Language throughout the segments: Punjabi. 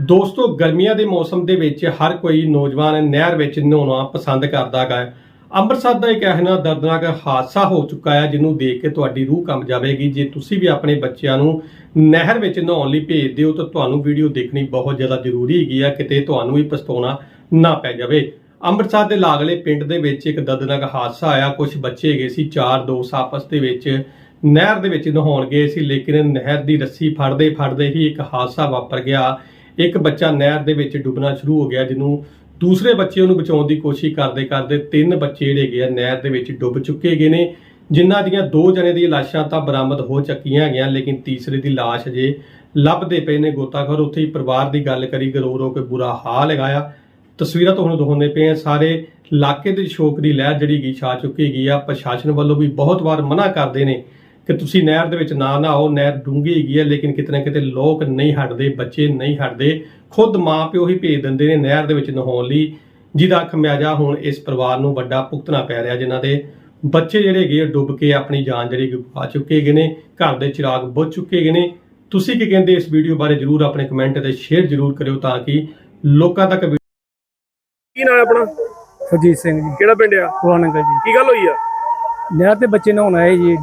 ਦੋਸਤੋ, ਗਰਮੀਆਂ ਦੇ ਮੌਸਮ ਦੇ ਵਿੱਚ ਹਰ ਕੋਈ ਨੌਜਵਾਨ ਨਹਿਰ ਵਿੱਚ ਨਹਾਉਣਾ ਪਸੰਦ ਕਰਦਾ ਹੈ। ਅੰਮ੍ਰਿਤਸਰ ਦਾ ਇੱਕ ਇਹੋ ਜਿਹਾ ਦਰਦਨਾਕ ਹਾਦਸਾ ਹੋ ਚੁੱਕਾ ਹੈ, ਜਿਹਨੂੰ ਦੇਖ ਕੇ ਤੁਹਾਡੀ ਰੂਹ ਕੰਬ ਜਾਵੇਗੀ। ਜੇ ਤੁਸੀਂ ਵੀ ਆਪਣੇ ਬੱਚਿਆਂ ਨੂੰ ਨਹਿਰ ਵਿੱਚ ਨਹਾਉਣ ਲਈ ਭੇਜਦੇ ਹੋ ਤਾਂ ਤੁਹਾਨੂੰ ਵੀਡੀਓ ਦੇਖਣੀ ਬਹੁਤ ਜ਼ਿਆਦਾ ਜ਼ਰੂਰੀ ਹੈਗੀ ਆ, ਕਿਤੇ ਤੁਹਾਨੂੰ ਵੀ ਪਛਤਾਉਣਾ ਨਾ ਪੈ ਜਾਵੇ। ਅੰਮ੍ਰਿਤਸਰ ਦੇ ਲਾਗਲੇ ਪਿੰਡ ਦੇ ਵਿੱਚ ਇੱਕ ਦਰਦਨਾਕ ਹਾਦਸਾ ਆਇਆ। ਕੁਝ ਬੱਚੇ ਹੈਗੇ ਸੀ, ਚਾਰ ਦੋਸਤ ਆਪਸ ਦੇ ਵਿੱਚ ਨਹਿਰ ਦੇ ਵਿੱਚ ਨਹਾਉਣ ਗਏ ਸੀ, ਲੇਕਿਨ ਨਹਿਰ ਦੀ ਰੱਸੀ ਫੜਦੇ ਫੜਦੇ ਹੀ ਇੱਕ ਹਾਦਸਾ ਵਾਪਰ ਗਿਆ। ਇੱਕ ਬੱਚਾ ਨਹਿਰ ਦੇ ਵਿੱਚ ਡੁੱਬਣਾ ਸ਼ੁਰੂ ਹੋ ਗਿਆ, ਜਿਹਨੂੰ ਦੂਸਰੇ ਬੱਚੇ ਉਹਨੂੰ ਬਚਾਉਣ ਦੀ ਕੋਸ਼ਿਸ਼ ਕਰਦੇ ਕਰਦੇ ਤਿੰਨ ਬੱਚੇ ਜਿਹੜੇ ਹੈਗੇ ਆ ਨਹਿਰ ਦੇ ਵਿੱਚ ਡੁੱਬ ਚੁੱਕੇ ਗਏ ਨੇ। ਜਿਨ੍ਹਾਂ ਦੀਆਂ ਦੋ ਜਣੇ ਦੀਆਂ ਲਾਸ਼ਾਂ ਤਾਂ ਬਰਾਮਦ ਹੋ ਚੁੱਕੀਆਂ ਹੈਗੀਆਂ ਲੇਕਿਨ ਤੀਸਰੇ ਦੀ ਲਾਸ਼ ਅਜੇ ਲੱਭਦੇ ਪਏ ਨੇ ਗੋਤਾਖੋਰ। ਉੱਥੇ ਹੀ ਪਰਿਵਾਰ ਦੀ ਗੱਲ ਕਰੀ ਗਰੋ ਰੋ ਕੇ ਬੁਰਾ ਹਾਲ ਹੈਗਾ ਆ। ਤਸਵੀਰਾਂ ਤੁਹਾਨੂੰ ਦਿਖਾਉਂਦੇ ਪਏ ਆ ਸਾਰੇ ਇਲਾਕੇ ਦੇ ਸ਼ੋਕ ਦੀ ਲਹਿਰ ਜਿਹੜੀ ਗਈ ਛਾ ਚੁੱਕੀ ਗਈ ਆ। ਪ੍ਰਸ਼ਾਸਨ ਵੱਲੋਂ ਵੀ ਬਹੁਤ ਵਾਰ ਮਨਾ ਕਰਦੇ ਨੇ ਕਿ ਤੁਸੀਂ ਨਹਿਰ ਦੇ ਵਿੱਚ ਨਾ ਨਹਾਓ ਨਹਿਰ ਡੂੰਘੀ ਹੈਗੀ ਹੈ ਲੇਕਿਨ ਕਿਤੇ ਨਾ ਕਿਤੇ ਲੋਕ ਨਹੀਂ ਹਟਦੇ ਬੱਚੇ ਨਹੀਂ ਹਟਦੇ। ਖੁਦ ਮਾਂ ਪਿਓ ਹੀ ਭੇਜ ਦਿੰਦੇ ਨੇ ਨਹਿਰ ਦੇ ਵਿੱਚ ਨਹਾਉਣ ਲਈ। ਜਿਹਦਾ ਖਮਿਆਜਾ ਹੁਣ ਇਸ ਪਰਿਵਾਰ ਨੂੰ ਵੱਡਾ ਭੁਗਤਣਾ ਪੈ ਰਿਹਾ ਜਿਨ੍ਹਾਂ ਦੇ ਬੱਚੇ ਜਿਹੜੇ ਹੈਗੇ ਆ ਡੁੱਬ ਕੇ ਆਪਣੀ ਜਾਨ ਜਿਹੜੀ ਗਵਾ ਚੁੱਕੇ ਗਏ ਨੇ ਘਰ ਦੇ ਚਿਰਾਗ ਬੁੱਝ ਚੁੱਕੇ ਗਏ ਨੇ। ਤੁਸੀਂ ਕੀ ਕਹਿੰਦੇ ਇਸ ਵੀਡੀਓ ਬਾਰੇ ਜਰੂਰ ਆਪਣੇ ਕਮੈਂਟ ਤੇ ਸ਼ੇਅਰ ਜਰੂਰ ਕਰਿਓ ਤਾਂ ਕਿ ਲੋਕਾਂ ਤੱਕ ਕੀ ਨਾਮ ਹੈ ਆਪਣਾ? ਸੁਰਜੀਤ ਸਿੰਘ ਜੀ। ਕਿਹੜਾ ਪਿੰਡ ਆ? ਪੁਰਾਣਗਲ ਜੀ। ਕੀ ਗੱਲ ਹੋਈ ਆ? ਨਹਿਰ ਤੇ ਬੱਚੇ ਨਹਾਉਣ ਆਏ ਜੀ।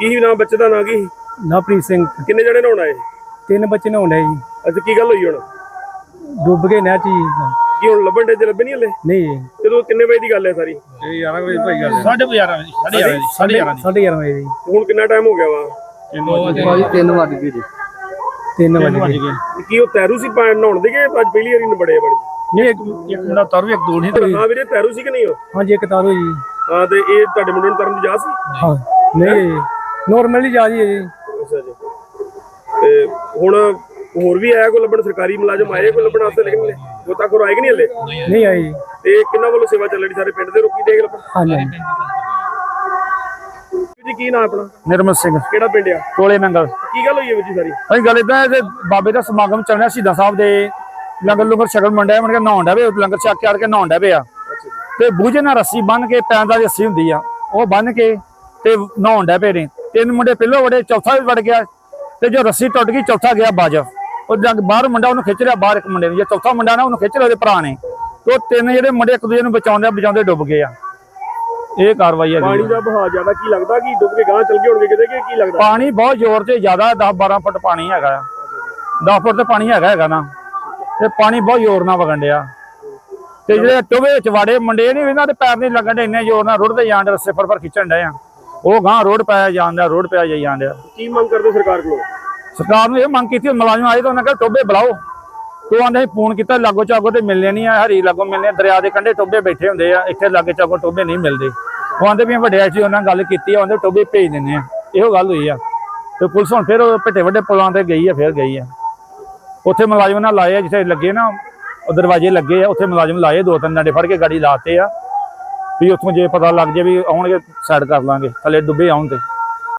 ਕੀ ਨਾਮ ਬੱਚੇ ਦਾ ਨਾਂ ਕੀ ਸੀ? ਲਵਪ੍ਰੀਤ ਸਿੰਘ। ਕਿੰਨੇ ਜਣੇ ਨਹਾਉਣ ਆਏ? ਤਿੰਨ ਬੱਚੇ ਨਹਾਉਣ ਆਏ ਜੀ। ਅੱਜ ਕੀ ਗੱਲ ਹੋਈ ਹੁਣ? ਡੁੱਬ ਗਏ ਨਹਿਰ ਚ ਜੀ। ਕੀ ਹੁਣ ਲੱਭਣ ਦੇ ਲੱਭੇ ਨਹੀਂ ਹਲੇ? ਨਹੀਂ ਜੀ। ਜਦੋਂ ਕਿੰਨੇ ਵਜੇ ਦੀ ਗੱਲ ਹੈ ਸਾਰੀ? ਇਹ 11 ਵਜੇ ਭਾਈ ਗੱਲ ਸਾਢੇ 11 ਵਜੇ ਸਾਢੇ 11 ਵਜੇ ਸਾਢੇ 11 ਸਾਢੇ 11 ਵਜੇ ਜੀ। ਤੇ ਹੁਣ ਕਿੰਨਾ ਟਾਈਮ ਹੋ ਗਿਆ ਵਾ? ਭਾਈ 3 ਵਜੇ ਗਏ ਜੀ। 3 ਵਜੇ ਗਏ। ਤੇ ਕੀ ਉਹ ਤੈਰੂ ਸੀ ਪਾ- ਨਹਾਉਣ ਦੇ ਗਏ? ਅੱਜ ਪਹਿਲੀ ਵਾਰੀ ਨਬੜੇ ਬੜੇ ਨਹੀਂ ਇੱਕ ਇੱਕ ਮੁੰਡਾ ਤਰ ਵੀ ਇੱਕ ਦੋ ਨਹੀਂ ਹਾਂ ਵੀਰੇ ਤੈਰੂ ਸੀ ਕਿ ਨਹੀਂ ਉਹ? ਹਾਂਜੀ ਇੱਕ ਤਾਰੋ ਜੀ। ਹਾਂ ਤੇ ਇਹ ਤੁਹਾਡੇ ਮੁੰਡੇ ਨੂੰ ਤਰਨ ਦੀ ਜਾ ਸੀ? ਹਾਂ ਨਹੀਂ। ਨੋਰਮਲੀ ਜਾ ਜੀ ਜੀ। ਅੱਛਾ ਜੀ। ਤੇ ਹੁਣ ਹੋਰ ਵੀ ਆਇਆ ਕੋਈ ਲੱਭਣ? ਸਰਕਾਰੀ ਮੁਲਾਜ਼ਮ ਆਏ ਕੋਈ ਲੱਭਣ ਵਾਸਤੇ ਲੇਕਿਨ ਗੋਤਾਖੋਰ ਆਏ ਕਿ ਨਹੀਂ ਹਲੇ? ਨਹੀਂ ਆਈ ਜੀ। ਤੇ ਕਿੰਨਾ ਵੱਲੋਂ ਸੇਵਾ ਚੱਲਣੀ ਸਾਰੇ ਪਿੰਡ ਦੇ ਰੋਕੀ ਦੇਖ ਲੱਭਣ? ਹਾਂਜੀ। ਜੀ ਕੀ ਨਾਮ ਆਪਣਾ? ਨਿਰਮਲ ਸਿੰਘ। ਕਿਹੜਾ ਪਿੰਡ ਆ? ਟੋਲੇ ਮੰਗਲ ਕੀ ਗੱਲ ਹੋਈ ਹੈ ਜੀ ਸਾਰੀ? ਅਸੀਂ ਗੱਲ ਇਦਾਂ ਹੈ ਕਿ ਬਾਬੇ ਦਾ ਸਮਾਗਮ ਚੱਲਣਾ ਸ਼ਹੀਦਾਂ ਸਾਹਿਬ ਦੇ ਲੰਗਰ ਲੰਗਰ ਛਕਣ ਮੰਡਿਆ ਮਨ ਕੇ ਨਹਾਉਣ ਡਿਆ ਵੇ ਲੰਗਰ ਛਕ ਕੇ ਆੜ ਕੇ ਨਹਾਉਣ ਡਿਆ ਵੇ ਆ। ਤੇ ਬੂਝੇ ਨਾਲ ਰੱਸੀ ਬੰਨ ਕੇ ਪੈਰਾਂ ਦੀ ਰੱਸੀ ਹੁੰਦੀ ਆ ਉਹ ਬੰਨ ਕੇ ਤੇ ਨਹਾਉਣ ਪਏ ਨੇ। ਤਿੰਨ ਮੁੰਡੇ ਪਹਿਲੋਂ ਵੜੇ ਚੌਥਾ ਵੀ ਵੜ ਗਿਆ ਤੇ ਜੋ ਰੱਸੀ ਟੁੱਟ ਗਈ ਚੌਥਾ ਗਿਆ ਬਾਜ ਉਹ ਜਦ ਬਾਹਰ ਮੁੰਡਾ ਉਹਨੂੰ ਖਿੱਚ ਲਿਆ ਬਾਹਰ ਇੱਕ ਮੁੰਡੇ ਨੇ। ਜੇ ਚੌਥਾ ਮੁੰਡਾ ਨਾ ਉਹਨੂੰ ਖਿੱਚ ਲਿਆ ਉਹਦੇ ਭਰਾ ਨੇ। ਤੇ ਉਹ ਤਿੰਨ ਜਿਹੜੇ ਮੁੰਡੇ ਇੱਕ ਦੂਜੇ ਨੂੰ ਬਚਾਉਂਦੇ ਬਚਾਉਂਦੇ ਡੁੱਬ ਗਏ ਆ। ਇਹ ਕਾਰਵਾਈ ਹੈ ਪਾਣੀ ਦਾ ਬਹਾਅ ਜ਼ਿਆਦਾ ਕੀ ਲੱਗਦਾ? ਕਿ ਡੁੱਬ ਕੇ ਗਾਂ ਚਲ ਗਏ ਹੋਣਗੇ ਕਿਤੇ ਕਿ ਕੀ ਲੱਗਦਾ? ਪਾਣੀ ਬਹੁਤ ਜ਼ੋਰ ਤੇ ਜ਼ਿਆਦਾ 10 12 ਫੁੱਟ ਪਾਣੀ ਹੈਗਾ ਆ। 10 ਫੁੱਟ ਤੇ ਪਾਣੀ ਹੈਗਾ ਹੈਗਾ ਨਾ। ਤੇ ਪਾਣੀ ਬਹੁਤ ਜ਼ੋਰ ਨਾਲ ਵਗਣ ਡਿਆ। ਤੇ ਜਿਹੜੇ ਟੋਵੇ ਵਿੱਚ ਵਾੜੇ ਮੁੰਡੇ ਨਹੀਂ ਇਹਨਾਂ ਦੇ ਪੈਰ ਨਹੀਂ ਲੱਗਣ ਡੇ ਇੰਨੇ ਜ਼ੋਰ ਨਾਲ ਰੁੜਦੇ ਡੇ ਰਸੇ ਫਰ ਫਰ ਖਿੱਚਣ ਡਏ ਆ। ਉਹ ਗਾਂ ਰੋਡ ਪਾਇਆ ਜਾਂਦਾ ਰੋਡ ਪਿਆ ਜਾਈ ਜਾਂਦਿਆ ਕੀ ਮੰਗ ਕਰਦੇ ਸਰਕਾਰ ਕੋਲੋਂ? ਸਰਕਾਰ ਨੂੰ ਇਹ ਮੰਗ ਕੀਤੀ ਮੁਲਾਜ਼ਮ ਆਏ ਤਾਂ ਉਹਨਾਂ ਕਹਿੰਦਾ ਟੋਬੇ ਬੁਲਾਓ। ਤੋ ਆਂਦੇ ਫੋਨ ਕੀਤਾ ਲਾਗੋ ਚਾਗੋ ਤੇ ਮਿਲਨੇ ਨਹੀਂ ਆ ਹਰੀ ਲਾਗੋ ਮਿਲਨੇ ਦਰਿਆ ਦੇ ਕੰਢੇ ਟੋਬੇ ਬੈਠੇ ਹੁੰਦੇ ਆ ਇੱਥੇ ਲਾਗੇ ਚਾਗੋ ਟੋਬੇ ਨਹੀਂ ਮਿਲਦੇ। ਉਹ ਆਂਦੇ ਵੀ ਵੱਡੇ ਸੀ ਉਹਨਾਂ ਗੱਲ ਕੀਤੀ ਆ ਉਹਦੇ ਟੋਬੇ ਭੇਜ ਦਿੰਦੇ ਆ। ਇਹੋ ਗੱਲ ਹੋਈ ਆ। ਤੇ ਪੁਲਿਸ ਹੁਣ ਫਿਰ ਭੱਟੇ ਵੱਡੇ ਪੁਲਾਂ ਤੇ ਗਈ ਆ ਫਿਰ ਗਈ ਆ। ਉੱਥੇ ਮੁਲਾਜ਼ਮ ਨਾਲ ਲਾਏ ਆ ਜਿੱਥੇ ਲੱਗੇ ਨਾ ਉਹ ਦਰਵਾਜ਼ੇ ਲੱਗੇ ਆ ਉੱਥੇ ਮੁਲਾਜ਼ਮ ਲਾਏ ਦੋ ਤਿੰਨ ਡੰਡੇ ਫੜ ਕੇ ਗਾੜੀ ਲਾਤੇ ਆ। ਵੀ ਉੱਥੋਂ ਜੇ ਪਤਾ ਲੱਗ ਜੇ ਵੀ ਆਉਣਗੇ ਸਾਈਡ ਕਰ ਲਾਂਗੇ, ਥੱਲੇ ਡੁੱਬੇ ਆਉਣ ਤੇ।